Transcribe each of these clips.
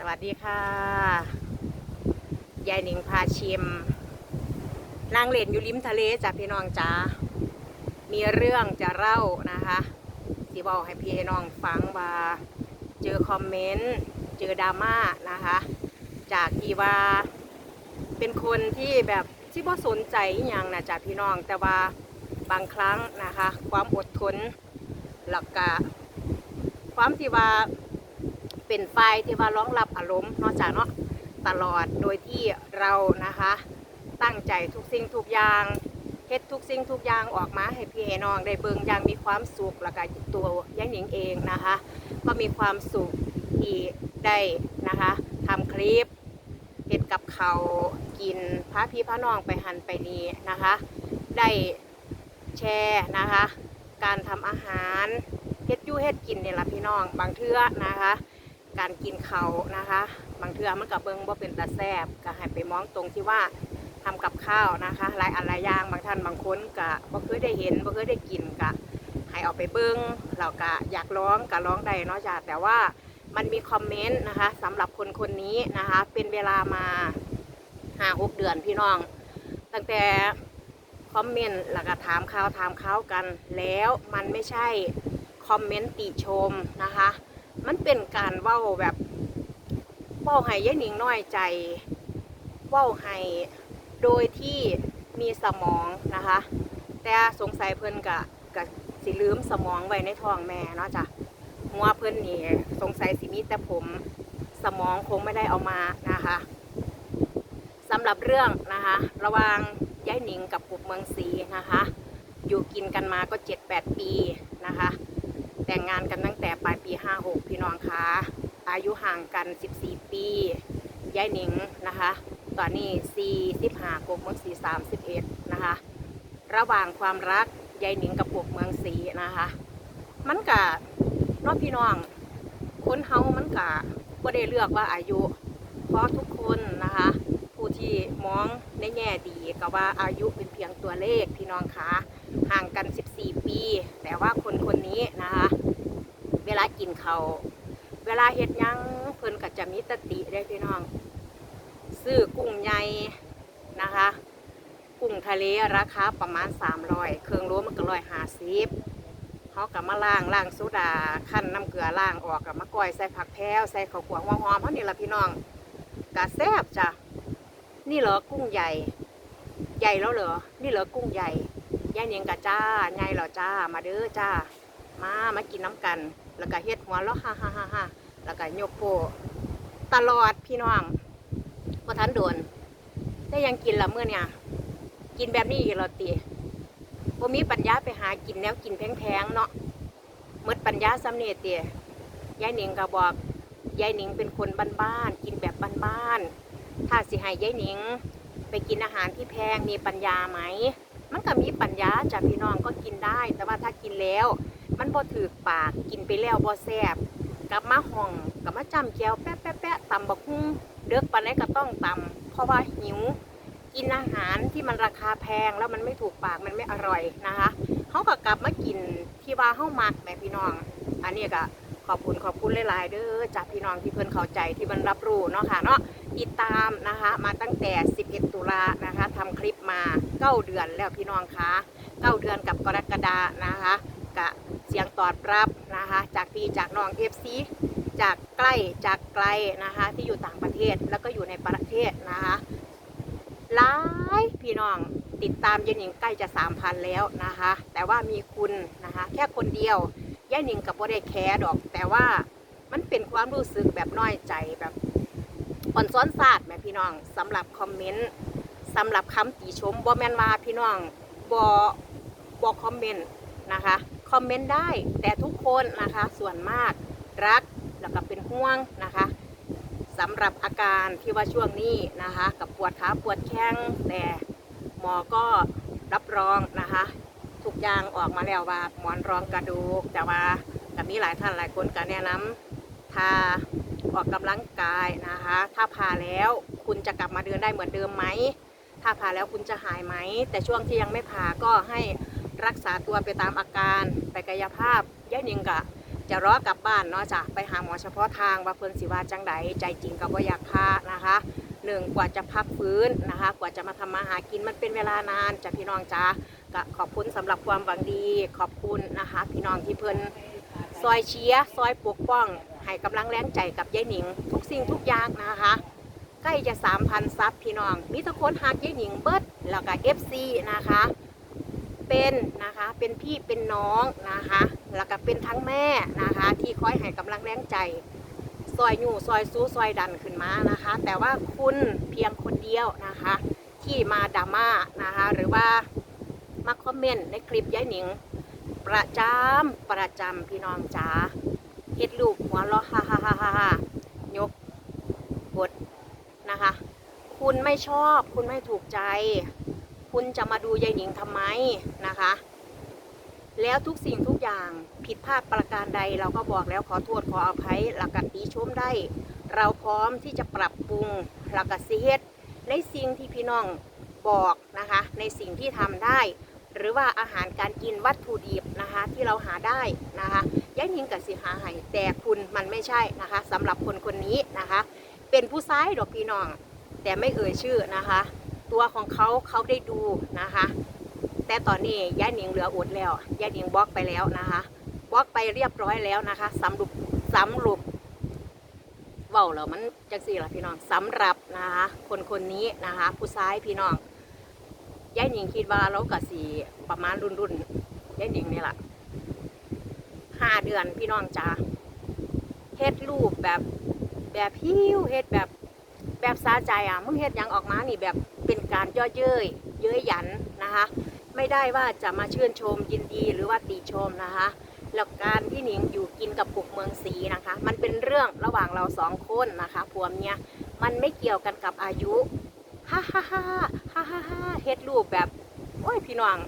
สวัสดีค่ะ ยายหนิงพาชิม นางเล่นอยู่ริมทะเลจ้ะพี่น้องจ้ามีเรื่องจะเล่านะคะที่บอกให้พี่น้องฟังว่าเจอคอมเมนต์เจอดราม่านะคะ จากที่ว่าเป็นคนที่แบบที่บ่สนใจอย่างนะจ้ะพี่น้องแต่ว่าบางครั้งนะคะ ความอดทนหลักกะความที่ว่า เป็นไฟที่ว่ารองรับอารมณ์นอกจากเนาะตลอดโดยที่เรานะคะ ตั้งใจทุกสิ่งทุกอย่างเฮ็ดทุกสิ่งทุกอย่างออกมาให้พี่ให้น้องได้เบิ่งอย่างมีความสุขแล้วก็ตัวยายหนิงเองนะคะ ก็มีความสุขที่ได้นะคะทำคลิปเฮ็ดกับเขากินพาพี่พาน้องไปหันไปนี้นะคะ ได้แชร์นะคะ การทำอาหารเฮ็ดยู่เฮ็ดกินเนี่ยละพี่น้องบางเทื่อนะคะ การกินเขาวนะคะ บางเทื่อมันกับเบิงบ่าเป็นตาแซบก็ให้ไปมองตรงที่ว่าทำกับข้าวนะคะหลายอันหลายอย่างบางท่านบางคนก็บ่เคยได้เห็นบ่เคยได้กินก็ให้เอาไปเบิ้งเราก็อยากร้องก็ร้องได้เนาะจ้ะแต่ว่ามันมีคอมเมนต์นะคะสำหรับคนคนนี้นะคะ เป็นเวลามาห้าหกเดือนพี่น้อง ตั้งแต่คอมเมนต์แล้วก็ถามข่าวถามข่าวกันแล้วมันไม่ใช่คอมเมนต์ติชมนะคะ มันเป็นการเว้าแบบเว้าให้ยายหนิงน้อยใจเว้าให้โดยที่มีสมองนะคะ แต่สงสัยเพิ่นกะกะสิลืมสมองไว้ในท้องแม่เนาะจ้ะหัวเพิ่นนี่สงสัยสิมีแต่ผมสมองคงไม่ได้เอามานะคะสำหรับเรื่องนะคะ ระหว่างยายหนิงกับปุกเมืองศรีนะคะ อยู่กินกันมาก็ 7-8 ปีนะคะ แต่งงานกันตั้งแต่ปลายปี 56 พี่น้องคะอายุห่างกัน 14 ปียายหนิงนะคะ ตอนนี้45กบเมืองศรี31 นะคะ ระหว่างความรักยายหนิงกับปกเมืองศรีนะคะ มันกะน้องพี่น้อง คนเฮามันกะบ่ได้เลือกว่าอายุ เพราะทุกคนนะคะ ผู้ที่มองในแง่ดีก็ว่าอายุเป็นเพียงตัวเลขพี่น้องคะห่างกัน 14 ปี แต่ว่าคนคนนี้นะคะ เวลากินเขาเวลาเฮ็ดยังเพิ่นก็จะมีตติได้พี่น้อง ซื้อกุ้งใหญ่นะคะ กุ้งทะเลราคาประมาณ300เครื่องรวมมันก็ร้อยห้าสิบเขากับมาล้างล้างโซดาขั้นน้ำเกลือล้างออกกับมาก้อยใส่ผักแพรวใส่ข้าวขวงหัวหอมเขานี่ละพี่น้องกะแซ่บจ้ะนี่เหรอกุ้งใหญ่ ใหญ่แล้วเหรอนี่เหรอกุ้งใหญ่ย่าเนียงกะจ้าไงเหรอจ้ามาเด้อจ้ามามากินน้ำกัน แล้วก็เฮ็ดหัวเราะฮ่าฮ่าฮ่าฮ่าแล้วก็ยกโปตลอดพี่น้องพอทันโดนได้ยังกินละเมื่อเนี่ย กินแบบนี้อีกแล้วตีบ่มีปัญญาไปหากินแนวกินแพงๆเนาะหมดปัญญาสำเนียตียายหนิงก็บอกยายหนิงเป็นคนบ้านๆกินแบบบ้านๆถ้าสิให้ยายหนิง ไปกินอาหารที่แพงมีปัญญาไหม มันก็มีปัญญาจากพี่น้องก็กินได้ แต่ว่าถ้ากินแล้ว มันบ่ถือปากกินไปแล้วบ่แซ่บกลับมาห้องกลับมาจำแจวแป๊ะแป๊ะแป๊ะตำบักหุ่งเด็กปานไหนก็ต้องตำเพราะว่าหิว กินอาหารที่มันราคาแพงแล้วมันไม่ถูกปากมันไม่อร่อยนะคะเขาก็กลับมากินที่ว่าเฮามักแม่พี่น้อง อันนี้ก็ขอบคุณขอบคุณหลายๆเด้อจากพี่น้องที่เพิ่นเข้าใจที่มันรับรู้เนาะค่ะเนาะติดตามนะคะ มาตั้งแต่ 11 ตุลานะคะทำคลิปมา 9 เดือนแล้วพี่น้องคะ9เดือนกับกรกฎานะคะกะ เสียงตอบรับนะคะ จากพี่จากน้องเอฟซีจากใกล้จากไกลนะคะ ที่อยู่ต่างประเทศแล้วก็อยู่ในประเทศนะคะหลายพี่น้องติดตามยายหนิงใกล้จะ3,000แล้วนะคะ แต่ว่ามีคุณนะคะ แค่คนเดียวยายหนิงกับบ่ได้แคร์ดอก แต่ว่ามันเป็นความรู้สึกแบบน้อยใจแบบอ่อนซ้อนศาสตร์แม่พี่น้องสำหรับคอมเมนต์สำหรับคำติชมบ่แม่นว่าพี่น้องบ่บ่คอมเมนต์นะคะ คอมเมนต์ได้ แต่ทุกคนนะคะส่วนมากรักแล้วก็เป็นห่วงนะคะสำหรับอาการที่ว่าช่วงนี้นะคะ กับปวดขาปวดแข้งแต่หมอก็รับรองนะคะ ทุกอย่างออกมาแล้วว่าหมอนรองกระดูกแต่ว่าก็มีหลายท่านหลายคนก็แนะนำถ้าออกกำลังกายนะคะ ถ้าผ่าแล้วคุณจะกลับมาเดินได้เหมือนเดิมไหมถ้าผ่าแล้วคุณจะหายไหม แต่ช่วงที่ยังไม่ผ่าก็ให้ รักษาตัวไปตามอาการ ไปกายภาพย่านิงกะ จะรอกลับบ้านเนาะจ้ะไปหาหมอเฉพาะทางว่าเพิ่นสิว่าจังใดใจจริงก็บ่อยากพานะคะหนึ่งกว่าจะพักฟื้นนะคะ กว่าจะมาทำมาหากินมันเป็นเวลานานจ้ะพี่น้องจ้าก็ขอบคุณสำหรับความหวังดี ขอบคุณนะคะ พี่น้องที่เพิ่นซอยเชียซอยปกป้องให้กำลังแรงใจกับยายหนิง ทุกสิ่งทุกอย่างนะคะใกล้จะ3,000ซับพี่น้อง มีทุกคนหักยายหนิงเบิดแล้วก็ FC นะคะ เป็นนะคะ เป็นพี่เป็นน้องนะคะ แล้วก็เป็นทั้งแม่นะคะ ที่คอยให้กำลังแรงใจ ซอยอยู่ซอยสู้ซอยดันขึ้นมานะคะ แต่ว่าคุณเพียงคนเดียวนะคะ ที่มาดราม่านะคะ หรือว่ามาคอมเมนต์ในคลิปยายหนิง ประจำประจำพี่น้องจ๋าเฮ็ดลูกหัวเราะฮ่าฮ่าฮ่าฮ่าฮ่ายกกดนะคะ คุณไม่ชอบคุณไม่ถูกใจ คุณจะมาดูยายหนิงทำไมนะคะ แล้วทุกสิ่งทุกอย่างผิดพลาดประการใดเราก็บอกแล้วขอโทษขออภัยหลักกติชมได้ เราพร้อมที่จะปรับปรุงหลักกสิเฮ็ดในสิ่งที่พี่น้องบอกนะคะ ในสิ่งที่ทำได้ หรือว่าอาหารการกินวัตถุดิบนะคะที่เราหาได้นะคะยายหนิงกับสิหาให้แต่คุณมันไม่ใช่นะคะสำหรับคนคนนี้นะคะ เป็นผู้ซ้ายดอกพี่น้อง แต่ไม่เอ่ยชื่อนะคะ ตัวของเขาเขาได้ดูนะคะ แต่ตอนนี้ยายหนิงเหลืออดแล้วยายหนิงบล็อกไปแล้วนะคะบล็อกไปเรียบร้อยแล้วนะคะสำรุปสำรุปเว้าแล้วมันจังสี่ละพี่น้องสำหรับนะคะคนคนนี้นะคะ ผู้ซ้ายพี่น้องยายหนิงคิดว่าเรากะสีประมาณรุ่นรุ่นยายหนิงนี่แหละห้าเดือนพี่น้องจ้าเฮ็ดรูปแบบแบบพิ้วเฮ็ดแบบแบบสาใจอะมึงเฮ็ดยังออกมานี่แบบ เป็นการย่อเย้ยเย้ยหยันนะคะ ไม่ได้ว่าจะมาชื่นชมยินดีหรือว่าติชมนะคะแล้วการที่หนิงอยู่กินกับปุกเมืองศรีนะคะ มันเป็นเรื่องระหว่างเราสองคนนะคะผัวเมียมันไม่เกี่ยวกันกับอายุฮ่าฮ่าฮ่าฮ่าฮ่าฮ่าเฮ็ดรูปแบบโอ้ยพี่น้อง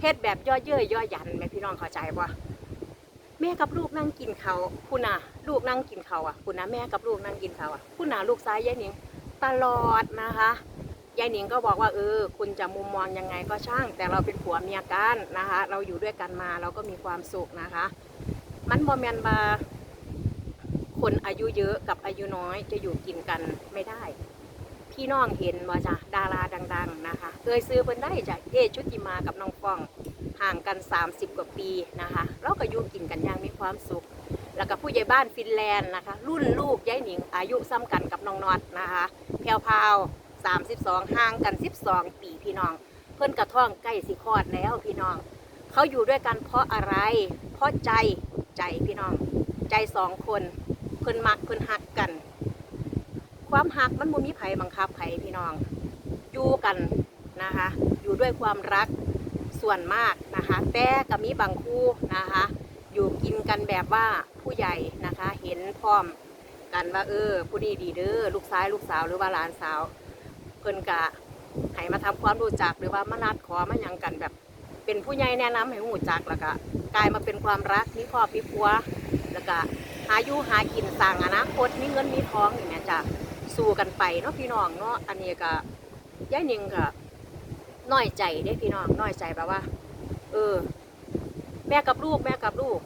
เฮ็ดแบบย่อเย้ยย่อหยันไหมพี่น้องเข้าใจปะแม่กับลูกนั่งกินเขาคุณน่ะลูกนั่งกินเขาอะ คุณนะแม่กับลูกนั่งกินเขาอะ คุณนะลูกซ้ายยายหนิงตลอดนะคะ ยายหนิงก็บอกว่าเออ คุณจะมุมมองยังไงก็ช่าง แต่เราเป็นผัวเมียกันนะคะ เราอยู่ด้วยกันมาเราก็มีความสุขนะคะ มันบอแมนบาคนอายุเยอะกับอายุน้อยจะอยู่กินกันไม่ได้ พี่น้องเห็นว่าจ้ะดาราดัง ๆนะคะ เคยซื้อเพิ่นได้จากเอชุติมากับน้องฟองห่างกัน 30 กว่าปีนะคะ เราก็อยู่กินกันอย่างมีความสุข แล้วก็ผู้ใหญ่บ้านฟินแลนด์นะคะ รุ่นลูกยายหนิงอายุซ้ำกันกับน้องนอดนะคะแพรวพาว 32ห่างกัน 12 ปีพี่น้อง เพิ่นกระท่องใกล้สิคลอดแล้วพี่น้อง เขาอยู่ด้วยกันเพราะอะไร เพราะใจใจพี่น้อง ใจสองคนเพิ่นมักเพิ่นหักกัน ความหักมันบ่มีไผบังคับไผพี่น้อง อยู่กันนะคะ อยู่ด้วยความรักส่วนมากนะคะแต่ก็มีบางคู่นะคะ อยู่กินกันแบบว่าผู้ใหญ่นะคะ เห็นพร้อมกันว่าเออผู้นี้ดีเด้อลูกชายลูกสาวหรือว่าหลานสาว เพิ่นกะให้มาทำความรู้จักหรือว่ามานัดขอมาหยังกันแบบ เป็นผู้ใหญ่แนะนำให้หูจักแล้วก็กลายมาเป็นความรักมีครอบมีครัวแล้วก็หาอยู่หากินสร้างอนาคตมีเงินมีทองอย่างเงี้ยจ้ะสู้กันไปเนาะพี่น้องเนาะอันนี้ก็ย่ายนิงก็น้อยใจเด้พี่น้องน้อยใจแบบว่า เออ แม่กับลูก แม่กับลูก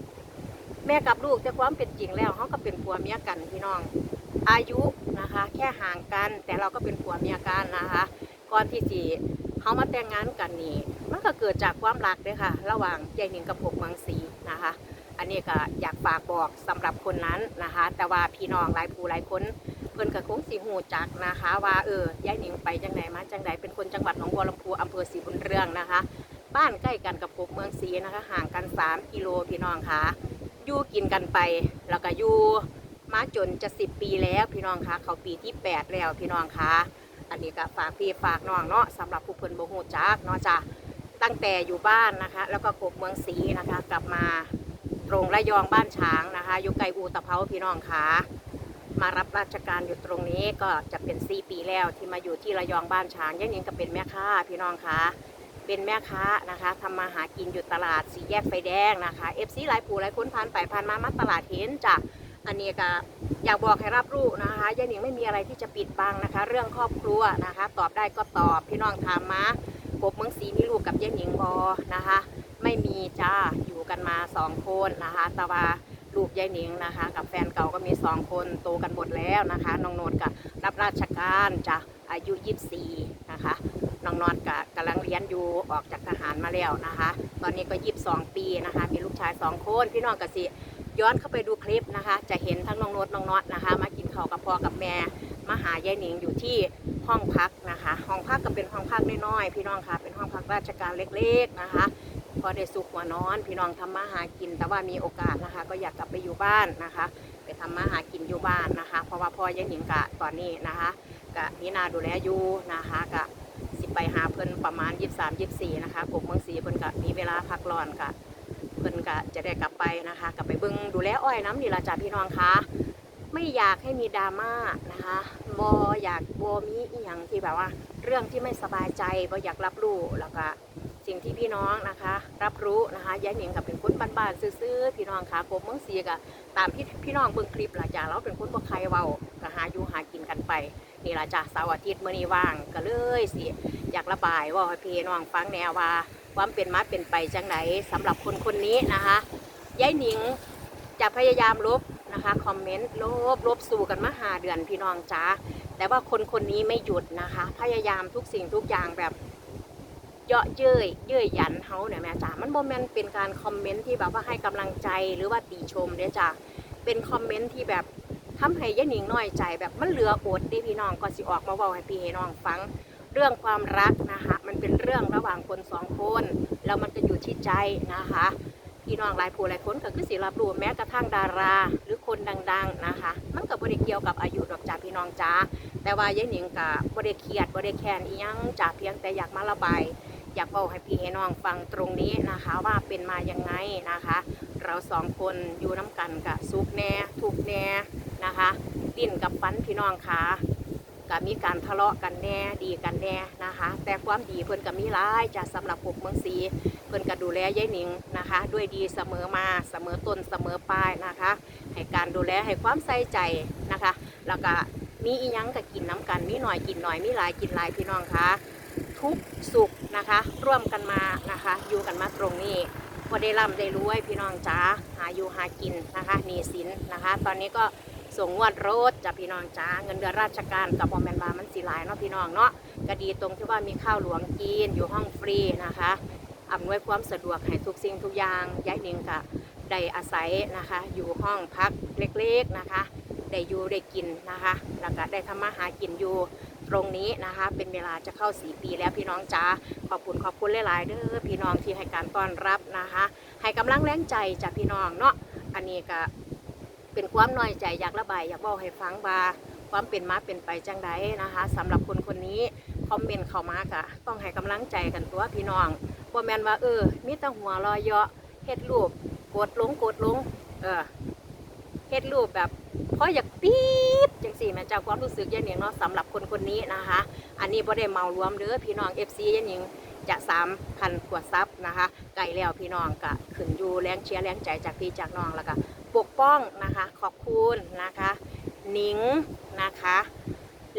แม่กับลูกแต่ความเป็นจริงแล้วเขาก็เป็นผัวเมียกันพี่น้อง อายุนะคะ แค่ห่างกัน แต่เราก็เป็นผัวเมียกันนะคะ ก่อนที่สิเขามาแต่งงานกันนี่มันก็เกิดจากความรักเด้วยค่ะ ระหว่างยายหนิงกับพกเมืองศรีนะคะ อันนี้ก็อยากฝากบอกสำหรับคนนั้นนะคะ แต่ว่าพี่น้องหลายผู้หลายคนเพิ่นก็คงสิหูจักนะคะ ว่าเออยายหนิงไปจังไหนมาจังไหนเป็นคนจังหวัดหนองบัวลำพูอำเภอศรีบุญเรืองนะคะ บ้านใกล้กันกับพวกเมืองศรีนะคะ ห่างกัน 3 กิโลพี่น้องค่ะอยู่กินกันไปแล้วก็อยู่ มาจนจะ10ปีแล้วพี่น้องคะเขาปีที่8แล้วพี่น้องคะอันนี้ก็ฝากพี่ฝากน้องเนาะสำหรับผู้เพิ่นบ่ฮู้จักเนาะจ้ะตั้งแต่อยู่บ้านนะคะ แล้วก็กบเมืองศรีนะคะ กลับมาตรงระยองบ้านช้างนะคะอยู่ไกลอูตะเภาพี่น้องคะมารับราชการอยู่ตรงนี้ก็จะเป็น4ปีแล้วที่มาอยู่ที่ระยองบ้านช้างยังยังก็เป็นแม่ค้าพี่น้องคะเป็นแม่ค้านะคะทำมาหากินอยู่ตลาดสีแยกไฟแดงนะคะเอฟซีหลายผู้หลายคนผ่านไปผ่านมามาตลาดเห็นจ้ะ อันนี้ก็อยากบอกให้รับรู้นะคะยายหนิงไม่มีอะไรที่จะปิดบังนะคะ เรื่องครอบครัวนะคะ ตอบได้ก็ตอบพี่น้องถามมากบเมืองศรีมีลูกกับยายหนิงบอนะคะ ไม่มีจ้าอยู่กันมาสองคนนะคะแต่ว่าลูกยายหนิงนะคะ กับแฟนเก่าก็มีสองคนโตกันหมดแล้วนะคะน้องโนดกับรับราชการจ้ะอายุ24นะคะน้องนอดกับกำลังเรียนอยู่ออกจากทหารมาแล้วนะคะ ตอนนี้ก็22ปีนะคะ มีลูกชาย2คนพี่น้องกสิ ย้อนเข้าไปดูคลิปนะคะ จะเห็นทั้งน้องโนดน้องนอดนะคะ มากินข้าวกับพ่อกับแม่มาหายายหนิงอยู่ที่ห้องพักนะคะ ห้องพักก็เป็นห้องพักน้อยๆพี่น้องค่ะ เป็นห้องพักราชการเล็กๆนะคะ พอได้สุขหัวนอน พี่น้องทำมาหากิน แต่ว่ามีโอกาสนะคะ ก็อยากกลับไปอยู่บ้านนะคะ ไปทำมาหากินอยู่บ้านนะคะ เพราะว่าพ่อยายหนิงกะตอนนี้นะคะกะนีนาดูแลอยู่นะคะกะสิไปหาเพิ่นประมาณ 23 24นะคะกบเมืองศรีเพิ่นกะมีเวลาพักร้อนกะ เพิ่นกะจะได้กลับไปนะคะ กลับไปเบิ่งดูแลอ้อยน้ำนี่ละจ้าพี่น้องคะไม่อยากให้มีดราม่านะคะบออยากบอมีอีหยังที่แบบว่า เรื่องที่ไม่สบายใจบออยากรับรู้แล้วก็สิ่งที่พี่น้องนะคะ รับรู้นะคะยายหนิงกับเป็นคนบ้านๆซื่อๆพี่น้องค่ะกบเมืองเสียกะตามที่พี่น้องเบิ่งคลิปหละจ้ะเราเป็นคนบ่ใครเว้าก็หาอยู่หากินกันไปนี่ละจ้ะเสาร์อาทิตย์มื้อนี้ว่างก็เลยสิอยากระบายว่าให้พี่น้องฟังแนวว่า ความเป็นมาเป็นไปจังไหนสำหรับคนคนนี้นะคะยายหนิงจะพยายามลบนะคะคอมเมนต์ลบลบสู่กันมาหาเดือนพี่น้องจ้าแต่ว่าคนคนนี้ไม่หยุดนะคะ พยายามทุกสิ่งทุกอย่างแบบเยาะเย้ยเย้ยยันเฮาเนี่ยแม่จ๋ามันบ่แม่นเป็นการคอมเมนต์ที่แบบว่าให้กำลังใจหรือว่าติชมเด้อจ้ะเป็นคอมเมนต์ที่แบบทำให้ยายหนิงน้อยใจแบบมันเหลืออดเด้พี่น้องก็สิออกมาเว้าให้พี่ให้น้องฟัง เรื่องความรักนะคะมันเป็นเรื่องระหว่างคนสองคนแล้วมันก็อยู่ที่ใจนะคะพี่น้องหลายผู้หลายคนก็คือสิรับรู้แม้กระทั่งดารา หรือคนดัง ๆนะคะ มันก็บ่ได้เกี่ยวกับอายุดอกจ้าพี่น้องจ้าแต่ว่ายายหนิงก็บ่ได้เคียดบ่ได้แคนอียังจ้าเพียงแต่อยากมาระบายอยากบอกให้พี่ให้น้องฟังตรงนี้นะคะว่าเป็นมายังไงนะคะ เราสองคนอยู่น้ำกันกับสุกแน่ทุกแน่นะคะ ดิ้นกับฟันพี่น้องค่ะ ก็มีการทะเลาะกันแน่ดีกันแน่นะคะ แต่ความดีเพิ่นก็มีหลายจะสำหรับผมเมืองศรีเพิ่นก็ดูแลยายหนิงนะคะ ด้วยดีเสมอมาเสมอต้นเสมอปลายนะคะ ให้การดูแลให้ความใส่ใจนะคะ แล้วก็มีอีหยังก็กินน้ำกันมีหน่อยกินหน่อยมีหลายกินหลายพี่น้องคะทุกสุขนะคะ ร่วมกันมานะคะ อยู่กันมาตรงนี้พอได้ร่ำได้รวยพี่น้องจ๋าหาอยู่หากินนะคะหนีสินนะคะ ตอนนี้ก็ ส่งงวดรถจากพี่น้องจ๋าเงินเดือนราชการกับบอมแมนบามันสีหลายเนาะพี่น้องเนาะก็ดีตรงที่ว่ามีข้าวหลวงกินอยู่ห้องฟรีนะคะอำนวยความสะดวกให้ทุกสิ่งทุกอย่างย้ายหนิงกับได้อาศัยนะคะ อยู่ห้องพักเล็กๆนะคะได้อยู่ได้กินนะคะแล้วก็ได้ทำมาหากินอยู่ตรงนี้นะคะ เป็นเวลาจะเข้าสี่ปีแล้วพี่น้องจ๋าขอบคุณขอบคุณหลายๆเด้อพี่น้องที่ให้การต้อนรับนะคะ ให้กำลังแรงใจจากพี่น้องเนาะอันนี้ก็ เป็นความน้อยใจอยากระบายอยากบอกให้ฟังบาความเป็นมาเป็นไปจังใดนะคะสำหรับคนคนนี้คอมเมนต์เข้ามากะต้องให้กำลังใจกันตัวพี่น้องบ่แมนว่าเออมีแต่หัวเรอยเยาะเฮ็ดรูปกดลงกดลงเออเฮ็ดรูปแบบเพราะอยากปี๊ดจังสี่แม่เจ้าความรู้สึกยายหนิงเนาะสำหรับคนคนนี้นะคะ อันนี้บ่ได้เมารวมเด้อพี่น้อง FC ยายหนิงจะ3,000กว่าซับนะคะไก่แล้วพี่น้องก็ขึ้นอยู่แรงเชียร์แรงใจจากพี่จากน้องแล้วก็ ปกป้องนะคะ ขอบคุณนะคะหนิงนะคะ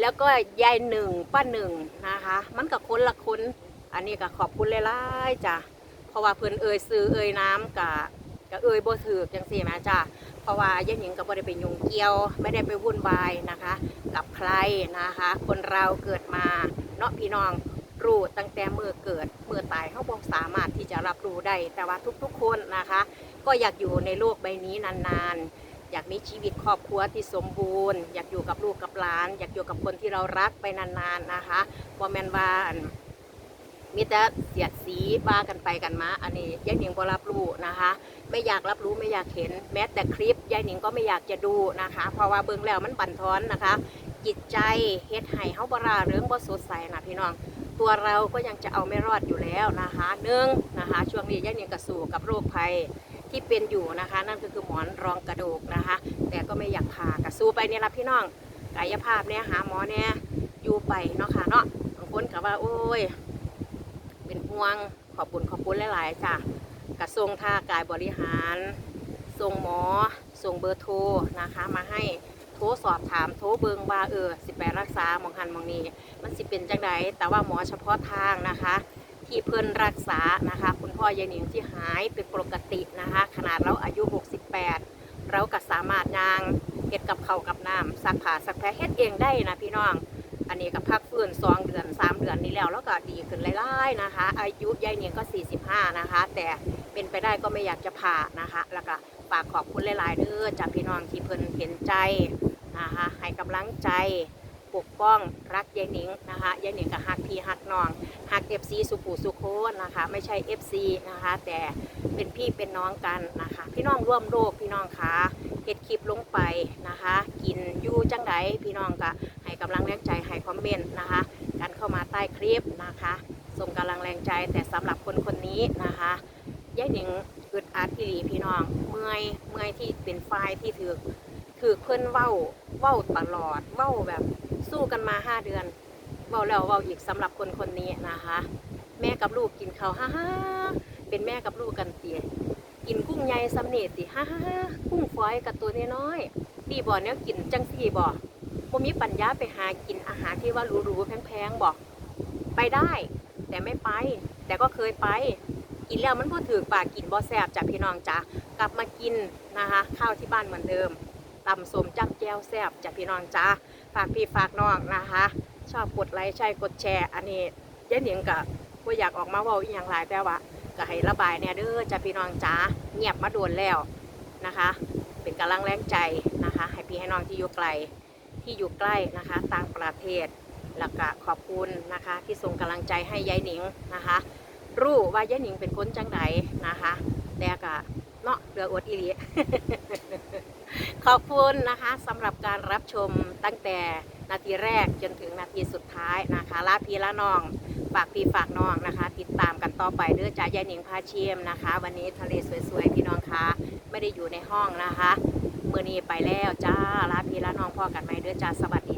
แล้วก็ยายหนึ่งป้าหนึ่งนะคะ มันกับคนละคนอันนี้ก็ขอบคุณหลายๆจ้ะเพราะว่าเพิ่อนเอ่ยซื้อเอ่ยน้ำกะกะเอ่ยบ่ถือจังสี่แม่จ้ะเพราะว่ายายหนิงก็บ่ได้ไปยุ่งเกี่ยว ไม่ได้ไปวุ่นวายนะคะ กับใครนะคะ คนเราเกิดมาเนาะพี่น้องรู้ตั้งแต่เมื่อเกิดเมื่อตายเขาบอกสามารถที่จะรับรู้ได้แต่ว่าทุกๆคนนะคะ ก็อยากอยู่ในโลกใบนี้นานๆ อยากมีชีวิตครอบครัวที่สมบูรณ์ อยากอยู่กับลูกกับหลาน อยากอยู่กับคนที่เรารักไปนานๆนะคะบ่แมนว่านมีแต่เสียดสีบ้ากันไปกันมา อันนี้ยายหนิงบ่รับรู้นะคะ ไม่อยากรับรู้ไม่อยากเห็น แม้แต่คลิปยายหนิงก็ไม่อยากจะดูนะคะ เพราะว่าเบิ่งแล้วมันบั่นทอนนะคะ จิตใจเฮ็ดให้เฮาบ่ราเรื่องบ่สดใสนะพี่น้อง ตัวเราก็ยังจะเอาไม่รอดอยู่แล้วนะคะหนึ่งนะคะ ช่วงนี้ยายหนิงก็สู้กับโรคภัย ที่เป็นอยู่นะคะ นั่นก็คือหมอนรองกระดูกนะคะ แต่ก็ไม่อยากผ่ากระสู้ไปเนี่ยละพี่น้องกายภาพเนี่ยหาหมอเนี่ยอยู่ไปเนาะค่ะเนาะบางคนก็ว่าโอ้ย เป็นห่วงขอบคุณขอบคุณหลายๆจ้ะกระทรงท่ากายบริหารส่งหมอส่งเบอร์โทรนะคะ มาให้โทรสอบถามโทรเบิงว่าเออสิไปรักษาหมองหันมองนี้มันสิเป็นจังไดแต่ว่าหมอเฉพาะทางนะคะ ที่เพิ่นรักษานะคะ คุณพ่อยายหนิงที่หายเป็นปกตินะคะ ขนาดเราอายุ 68 เราก็สามารถยางเฮ็ดกับเขากับน้ำซักผ้าซักแพรเฮ็ดเองได้นะพี่น้อง อันนี้ก็พักฟื้นสองเดือนสามเดือนนี้แล้วแล้วก็ดีขึ้นไล่ๆนะคะ อายุยายเนี่ยก็ 45 นะคะ แต่เป็นไปได้ก็ไม่อยากจะผ่านะคะ แล้วก็ฝากขอบคุณหลายๆเด้อจากพี่น้องที่เพิ่นเห็นใจนะคะให้กำลังใจ ปกป้องรักยายหนิงนะคะยายหนิงก็ฮักพี่ฮักน้องฮักเอฟซีสุปูสุโคนนะคะ ไม่ใช่ FC นะคะ แต่เป็นพี่เป็นน้องกันนะคะ พี่น้องร่วมโลกพี่น้องคะเฮ็ดคลิปลงไปนะคะ กินอยู่จังไดพี่น้องก็ให้กำลังแรงใจให้คอมเมนต์นะคะ กันเข้ามาใต้คลิปนะคะส่งกำลังแรงใจแต่สำหรับคนคนนี้นะคะยายหนิงอึดอัดอีหลีพี่น้อง เมื่อยเมื่อยที่เป็นไฟที่ถือถือเพื่อนเว้าเว้าตลอดเว้าแบบ สู้กันมาห้าเดือนเว้าแล้วเว้าอีกสำหรับคนคนนี้นะคะ แม่กับลูกกินข้าวฮ่าฮ่าเป็นแม่กับลูกกันเตียกินกุ้งใหญ่สำเนติฮ่าฮ่ากุ้งฝอยกับตัวน้อยๆดีบ่เนี้ยกินจังสี่บ่บ่มีปัญญาไปหากินอาหารที่ว่าหรูๆแพงๆบอกไปได้ แต่ไม่ไป แต่ก็เคยไป กินแล้วมันบ่ถือปากกินบ่แซบจ้ะพี่น้องจ้ะกลับมากินนะคะ ข้าวที่บ้านเหมือนเดิมตำสมจับแจวแซบจ้ะพี่น้องจ้ะ ฝากพี่ฝากน้องนะคะ ชอบกดไลค์ใช่กดแชร์ อันนี้ยายเหนียงก็บ่อยากออกมาว้าอีหยังหลายแต่ว่าก็ให้ระบายเนี่ยเด้อจ้ะพี่น้องจ้าเงียบมาโดนแล้วนะคะ เป็นกำลังแรงใจนะคะ ให้พี่ให้น้องที่อยู่ไกลที่อยู่ใกล้นะคะ ต่างประเทศแล้วก็ขอบคุณนะคะ ที่ส่งกำลังใจให้ยายหนิงนะคะ รู้ว่ายายหนิงเป็นคนจังไดนะคะแต่ก็ นาะเรืออดอีหลีขอบคุณนะคะสำหรับการรับชมตั้งแต่นาทีแรกจนถึงนาทีสุดท้ายนะคะลาพี่ละน้องฝากพี่ฝากน้องนะคะ ติดตามกันต่อไปเด้อจ้ายายหนิงพาเชียมนะคะ วันนี้ทะเลสวยๆพี่น้องคะไม่ได้อยู่ในห้องนะคะ เมื่อนี้ไปแล้วจ้าลาพี่ลาน้องพ่อกันไหมเด้อจ้าสวัสดี